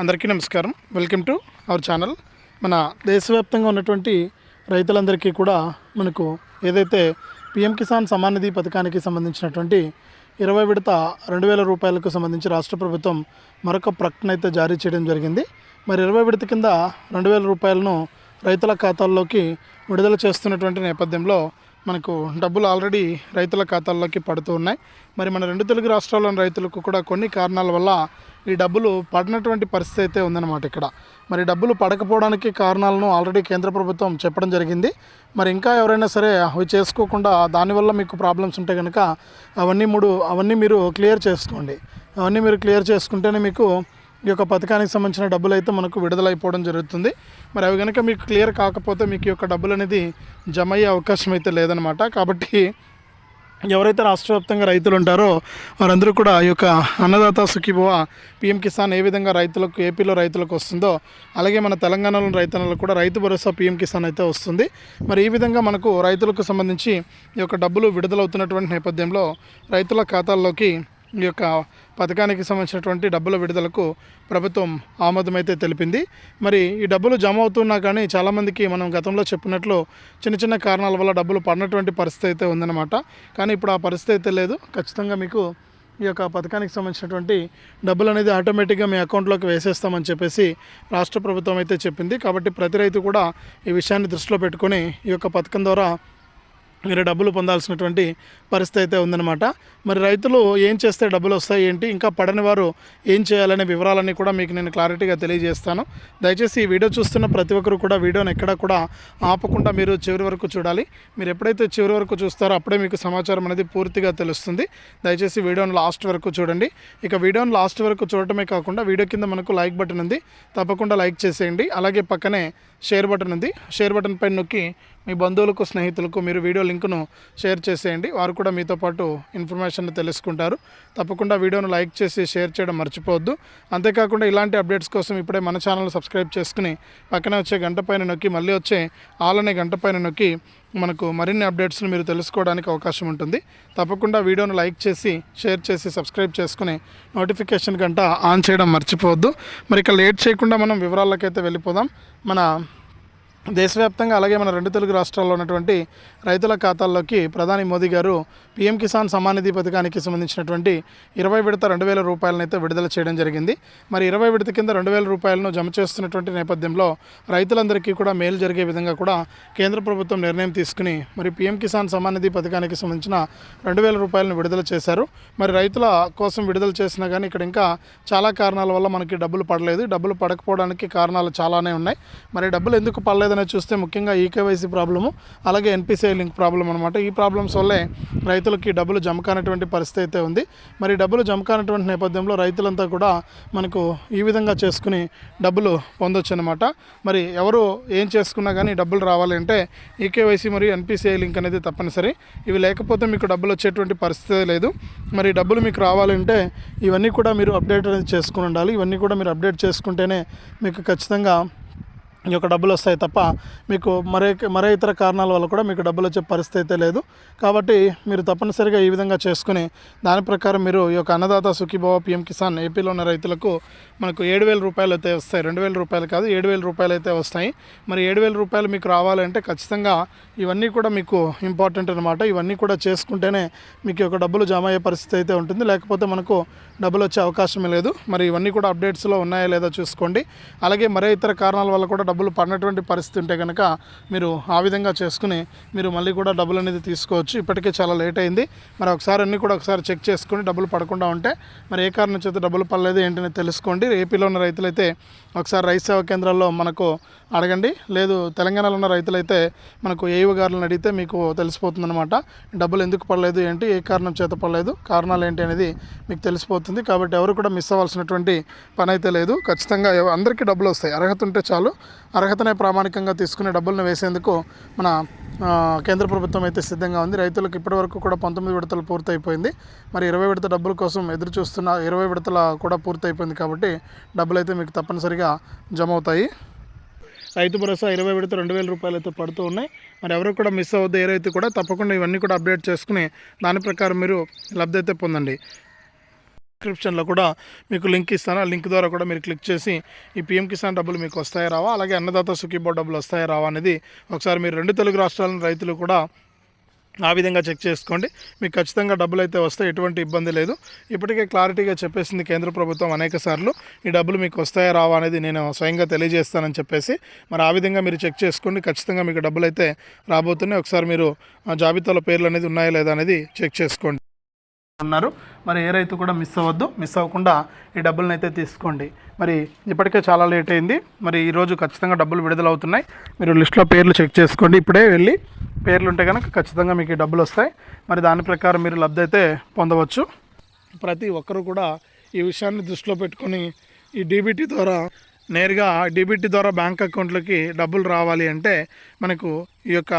అందరికీ నమస్కారం. Welcome to our channel మన దేశవ్యాప్తంగా ఉన్నటువంటి రైతులందరికీ కూడా మనకు ఏదైతే పిఎం కిసాన్ సమాన్ నిధి పథకానికి సంబంధించినటువంటి ఇరవై విడత రెండు వేల రూపాయలకు సంబంధించి రాష్ట్ర ప్రభుత్వం మరొక ప్రకటన అయితే జారీ చేయడం జరిగింది. మరి ఇరవై విడత కింద రెండు వేల రూపాయలను రైతుల ఖాతాల్లోకి విడుదల చేస్తున్నటువంటి నేపథ్యంలో మనకు డబ్బులు ఆల్రెడీ రైతుల ఖాతాల్లోకి పడుతూ ఉన్నాయి. మరి మన రెండు తెలుగు రాష్ట్రాల్లోని రైతులకు కూడా కొన్ని కారణాల వల్ల ఈ డబ్బులు పడినటువంటి పరిస్థితి అయితే ఉందన్నమాట ఇక్కడ. మరి డబ్బులు పడకపోవడానికి కారణాలను ఆల్రెడీ కేంద్ర ప్రభుత్వం చెప్పడం జరిగింది. మరి ఇంకా ఎవరైనా సరే అవి చేసుకోకుండా దానివల్ల మీకు ప్రాబ్లమ్స్ ఉంటే కనుక అవన్నీ మూడు అవన్నీ మీరు క్లియర్ చేసుకోండి. అవన్నీ మీరు క్లియర్ చేసుకుంటేనే మీకు ఈ యొక్క పథకానికి సంబంధించిన డబ్బులు అయితే మనకు విడుదలైపోవడం జరుగుతుంది. మరి అవి కనుక మీకు క్లియర్ కాకపోతే మీకు ఈ యొక్క డబ్బులు అనేది జమ అయ్యే అవకాశం అయితే లేదనమాట కాబట్టి ఎవరైతే రాష్ట్ర వ్యాప్తంగా రైతులు ఉంటారో వారందరూ కూడా ఈ యొక్క అన్నదాత సుఖీభవ పిఎం కిసాన్ ఏ విధంగా రైతులకు ఏపీలో రైతులకు వస్తుందో అలాగే మన తెలంగాణలో రైతులకు కూడా రైతు భరోసా పిఎం కిసాన్ అయితే వస్తుంది. మరి ఈ విధంగా మనకు రైతులకు సంబంధించి ఈ యొక్క డబ్బులు విడుదలవుతున్నటువంటి నేపథ్యంలో రైతుల ఖాతాల్లోకి ఈ యొక్క పథకానికి సంబంధించినటువంటి డబ్బుల విడుదలకు ప్రభుత్వం ఆమోదమైతే తెలిపింది. మరి ఈ డబ్బులు జమ అవుతున్నా కానీ చాలామందికి మనం గతంలో చెప్పినట్లు చిన్న చిన్న కారణాల వల్ల డబ్బులు పడినటువంటి పరిస్థితి అయితే ఉందన్నమాట. కానీ ఇప్పుడు ఆ పరిస్థితి అయితే లేదు. ఖచ్చితంగా మీకు ఈ యొక్క పథకానికి సంబంధించినటువంటి డబ్బులు అనేది ఆటోమేటిక్గా మీ అకౌంట్లోకి వేసేస్తామని చెప్పేసి రాష్ట్ర ప్రభుత్వం అయితే చెప్పింది. కాబట్టి ప్రతి రైతు కూడా ఈ విషయాన్ని దృష్టిలో పెట్టుకొని ఈ యొక్క పథకం ద్వారా మీరు డబ్బులు పొందాల్సినటువంటి పరిస్థితి అయితే ఉందన్నమాట. మరి రైతులు ఏం చేస్తే డబ్బులు వస్తాయి ఏంటి? ఇంకా పడని వారు ఏం చేయాలనే వివరాలన్నీ కూడా మీకు నేను క్లారిటీగా తెలియజేస్తాను. దయచేసి ఈ వీడియో చూస్తున్న ప్రతి ఒక్కరు కూడా వీడియోని ఎక్కడ కూడా ఆపకుండా మీరు చివరి వరకు చూడాలి. మీరు ఎప్పుడైతే చివరి వరకు చూస్తారో అప్పుడే మీకు సమాచారం అనేది పూర్తిగా తెలుస్తుంది. దయచేసి వీడియోని లాస్ట్ వరకు చూడండి. ఇక వీడియోని లాస్ట్ వరకు చూడటమే కాకుండా వీడియో కింద మనకు లైక్ బటన్ ఉంది. తప్పకుండా లైక్ చేసేయండి. అలాగే పక్కనే షేర్ బటన్ ఉంది. షేర్ బటన్ పైన నొక్కి మీ బంధువులకు స్నేహితులకు మీరు వీడియో లింక్ను షేర్ చేసేయండి. వారు కూడా మీతో పాటు ఇన్ఫర్మేషన్ తెలుసుకుంటారు. తప్పకుండా వీడియోను లైక్ చేసి షేర్ చేయడం మర్చిపోవద్దు. అంతేకాకుండా ఇలాంటి అప్డేట్స్ కోసం ఇప్పుడే మన ఛానల్ సబ్స్క్రైబ్ చేసుకుని పక్కనే వచ్చే గంట పైన నొక్కి మళ్ళీ వచ్చే ఆల్ అనే గంట పైన నొక్కి మనకు మరిన్ని అప్డేట్స్ను మీరు తెలుసుకోవడానికి అవకాశం ఉంటుంది. తప్పకుండా వీడియోను లైక్ చేసి షేర్ చేసి సబ్స్క్రైబ్ చేసుకుని నోటిఫికేషన్ గంట ఆన్ చేయడం మర్చిపోవద్దు. మరి ఇక లేట్ చేయకుండా మనం వివరాలకైతే వెళ్ళిపోదాం. మన దేశవ్యాప్తంగా అలాగే మన రెండు తెలుగు రాష్ట్రాల్లో ఉన్నటువంటి రైతుల ఖాతాల్లోకి ప్రధాని మోదీ గారు పీఎం కిసాన్ సమానిధి పథకానికి సంబంధించినటువంటి ఇరవై విడత రెండు వేల రూపాయలనైతే విడుదల చేయడం జరిగింది. మరి ఇరవై విడత కింద రెండు వేల రూపాయలను జమ చేస్తున్నటువంటి నేపథ్యంలో రైతులందరికీ కూడా మేలు జరిగే విధంగా కూడా కేంద్ర ప్రభుత్వం నిర్ణయం తీసుకుని మరి పీఎం కిసాన్ సమానిధి పథకానికి సంబంధించిన రెండు వేల రూపాయలను విడుదల చేశారు. మరి రైతుల కోసం విడుదల చేసినా కానీ ఇక్కడ ఇంకా చాలా కారణాల వల్ల మనకి డబ్బులు పడలేదు. డబ్బులు పడకపోవడానికి కారణాలు చాలానే ఉన్నాయి. మరి డబ్బులు ఎందుకు పడలేదు పడలేదని చూస్తే ముఖ్యంగా ఈకేవైసీ ప్రాబ్లము అలాగే ఎన్పిసిఐ లింక్ ప్రాబ్లం అనమాట ఈ ప్రాబ్లమ్స్ వల్లే రైతులకి డబ్బులు జమ కానటువంటి పరిస్థితి అయితే ఉంది. మరి డబ్బులు జమ కానటువంటి నేపథ్యంలో రైతులంతా కూడా మనకు ఈ విధంగా చేసుకుని డబ్బులు పొందొచ్చు అనమాట మరి ఎవరు ఏం చేసుకున్నా కానీ డబ్బులు రావాలి అంటే ఈకేవైసీ మరియు ఎన్పిసిఐ లింక్ అనేది తప్పనిసరి. ఇవి లేకపోతే మీకు డబ్బులు వచ్చేటువంటి పరిస్థితి లేదు. మరి డబ్బులు మీకు రావాలంటే ఇవన్నీ కూడా మీరు అప్డేట్ అనేది చేసుకుని ఉండాలి. ఇవన్నీ కూడా మీరు అప్డేట్ చేసుకుంటేనే మీకు ఖచ్చితంగా ఈ యొక్క డబ్బులు వస్తాయి తప్ప మీకు మరే మరే ఇతర కారణాల వల్ల కూడా మీకు డబ్బులు వచ్చే పరిస్థితి అయితే లేదు. కాబట్టి మీరు తప్పనిసరిగా ఈ విధంగా చేసుకుని దాని ప్రకారం మీరు ఈ యొక్క అన్నదాత సుఖీభావ పిఎం కిసాన్ ఏపీలో ఉన్న రైతులకు మనకు ఏడు వేల రూపాయలు అయితే వస్తాయి. రెండు వేల రూపాయలు కాదు ఏడు వేల రూపాయలు అయితే వస్తాయి. మరి ఏడు వేల రూపాయలు మీకు రావాలంటే ఖచ్చితంగా ఇవన్నీ కూడా మీకు ఇంపార్టెంట్ అనమాట ఇవన్నీ కూడా చేసుకుంటేనే మీకు యొక్క డబ్బులు జమ అయ్యే పరిస్థితి అయితే ఉంటుంది. లేకపోతే మనకు డబ్బులు వచ్చే అవకాశమే లేదు. మరి ఇవన్నీ కూడా అప్డేట్స్లో ఉన్నాయా లేదా చూసుకోండి. అలాగే మరే ఇతర కారణాల వల్ల కూడా డబ్బులు పడినటువంటి పరిస్థితి ఉంటే కనుక మీరు ఆ విధంగా చేసుకుని మీరు మళ్ళీ కూడా డబ్బులు అనేది తీసుకోవచ్చు. ఇప్పటికే చాలా లేట్ అయింది. మరి ఒకసారి అన్నీ కూడా ఒకసారి చెక్ చేసుకుని డబ్బులు పడకుండా ఉంటే మరి ఏ కారణం చేత డబ్బులు పడలేదు ఏంటని తెలుసుకోండి. ఏపీలో ఉన్న రైతులైతే ఒకసారి రైతు సేవా కేంద్రాల్లో మనకు అడగండి. లేదు తెలంగాణలో ఉన్న రైతులైతే మనకు ఏఈఓ గారులను అడిగితే మీకు తెలిసిపోతుందన్నమాట. డబ్బులు ఎందుకు పడలేదు ఏంటి? ఏ కారణం చేత పడలేదు? కారణాలు ఏంటి అనేది మీకు తెలిసిపోతుంది. కాబట్టి ఎవరు కూడా మిస్ అవ్వాల్సినటువంటి పని అయితే లేదు. ఖచ్చితంగా అందరికీ డబ్బులు వస్తాయి. అర్హత ఉంటే చాలు. అర్హతనే ప్రామాణికంగా తీసుకునే డబ్బులను వేసేందుకు మన కేంద్ర ప్రభుత్వం అయితే సిద్ధంగా ఉంది. రైతులకు ఇప్పటివరకు కూడా పంతొమ్మిది విడతలు పూర్తయిపోయింది. మరి ఇరవై విడత డబ్బుల కోసం ఎదురు చూస్తున్న ఇరవై విడతల కూడా పూర్తయిపోయింది కాబట్టి డబ్బులు అయితే మీకు తప్పనిసరిగా జమ అవుతాయి రైతు భరోసా ఇరవై విడత రెండు వేల రూపాయలు అయితే పడుతూ ఉన్నాయి. మరి ఎవరు కూడా మిస్ అవ్వద్దు ఏ రైతు కూడా తప్పకుండా ఇవన్నీ కూడా అప్డేట్ చేసుకుని దాని ప్రకారం మీరు లబ్ధి అయితే పొందండి. డిస్క్రిప్షన్లో కూడా మీకు లింక్ ఇస్తాను. ఆ లింక్ ద్వారా కూడా మీరు క్లిక్ చేసి ఈ పిఎం కిసాన్ డబ్బులు మీకు వస్తాయా రావా? అలాగే అన్నదాత సుఖీబో డబ్బులు వస్తాయా రావా అనేది ఒకసారి మీరు రెండు తెలుగు రాష్ట్రాల రైతులు కూడా ఆ విధంగా చెక్ చేసుకోండి. మీకు ఖచ్చితంగా డబ్బులు అయితే వస్తే ఎటువంటి ఇబ్బంది లేదు. ఇప్పటికే క్లారిటీగా చెప్పేసింది కేంద్ర ప్రభుత్వం అనేక సార్లు. ఈ డబ్బులు మీకు వస్తాయా రావా అనేది నేను స్వయంగా తెలియజేస్తానని చెప్పేసి మరి ఆ విధంగా మీరు చెక్ చేసుకోండి. ఖచ్చితంగా మీకు డబ్బులు అయితే రాబోతున్నాయి. ఒకసారి మీరు జాబితాలో పేర్లు అనేది ఉన్నాయా లేదా అనేది చెక్ చేసుకోండి. ఉన్నారు. మరి ఏ రైతు కూడా మిస్ అవ్వద్దు. మిస్ అవ్వకుండా ఈ డబ్బులను అయితే తీసుకోండి. మరి ఇప్పటికే చాలా లేట్ అయింది. మరి ఈరోజు ఖచ్చితంగా డబ్బులు విడుదల అవుతున్నాయి మీరు లిస్ట్లో పేర్లు చెక్ చేసుకోండి. ఇప్పుడే వెళ్ళి పేర్లు ఉంటే కనుక ఖచ్చితంగా మీకు ఈ డబ్బులు వస్తాయి. మరి దాని ప్రకారం మీరు లబ్ధి అయితే పొందవచ్చు. ప్రతి ఒక్కరూ కూడా ఈ విషయాన్ని దృష్టిలో పెట్టుకొని ఈ డీబీటీ ద్వారా నేరుగా డీబీటీ ద్వారా బ్యాంక్ అకౌంట్లకి డబ్బులు రావాలి అంటే మనకు ఈ యొక్క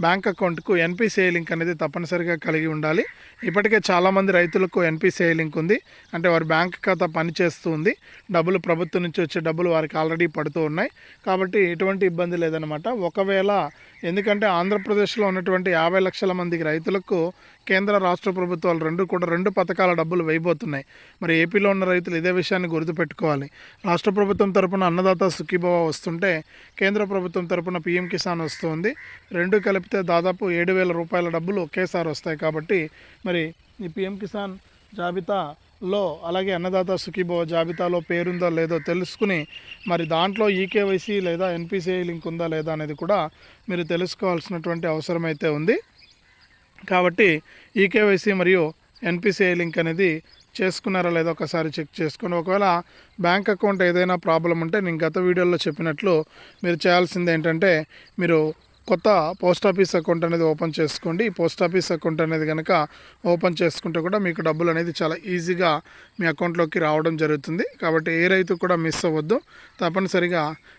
బ్యాంక్ అకౌంట్కు ఎన్పిసిఐ లింక్ అనేది తప్పనిసరిగా కలిగి ఉండాలి. ఇప్పటికే చాలామంది రైతులకు ఎన్పిసిఐ లింక్ ఉంది. అంటే వారి బ్యాంక్ ఖాతా పనిచేస్తుంది డబ్బులు ప్రభుత్వం నుంచి వచ్చే డబ్బులు వారికి ఆల్రెడీ పడుతూ ఉన్నాయి. కాబట్టి ఎటువంటి ఇబ్బంది లేదనమాట ఒకవేళ ఎందుకంటే ఆంధ్రప్రదేశ్లో ఉన్నటువంటి యాభై లక్షల మందికి రైతులకు కేంద్ర రాష్ట్ర ప్రభుత్వాలు రెండు కూడా రెండు పథకాల డబ్బులు వేయబోతున్నాయి. మరి ఏపీలో ఉన్న రైతులు ఇదే విషయాన్ని గుర్తుపెట్టుకోవాలి. రాష్ట్ర ప్రభుత్వం తరపున అన్నదాత సుఖీభవ వస్తుంటే కేంద్ర ప్రభుత్వం తరపున పీఎం కిసాన్ వస్తుంది. రెండు కలిపితే దాదాపు ఏడు వేల రూపాయల డబ్బులు ఒకేసారి వస్తాయి కాబట్టి మరి ఈ పీఎం కిసాన్ జాబితాలో అలాగే అన్నదాత సుఖీభవ జాబితాలో పేరుందో లేదో తెలుసుకుని మరి దాంట్లో ఈకేవైసీ లేదా ఎన్పిసిఐ లింక్ ఉందా లేదా అనేది కూడా మీరు తెలుసుకోవాల్సినటువంటి అవసరం అయితే ఉంది. కాబట్టి ఈకేవైసీ మరియు ఎన్పిసిఐ లింక్ అనేది చేసుకున్నారా లేదా ఒకసారి చెక్ చేసుకోండి. ఒకవేళ బ్యాంక్ అకౌంట్ ఏదైనా ప్రాబ్లం ఉంటే నేను గత వీడియోలో చెప్పినట్లు మీరు చేయాల్సింది ఏంటంటే మీరు కొత్త పోస్ట్ ఆఫీస్ అకౌంట్ అనేది ఓపెన్ చేసుకోండి. ఈ పోస్ట్ ఆఫీస్ అకౌంట్ అనేది కనుక ఓపెన్ చేసుకుంటే కూడా మీకు డబ్బులు అనేది చాలా ఈజీగా మీ అకౌంట్లోకి రావడం జరుగుతుంది. కాబట్టి ఏ రైతు కూడా మిస్ అవ్వద్దు. తప్పనిసరిగా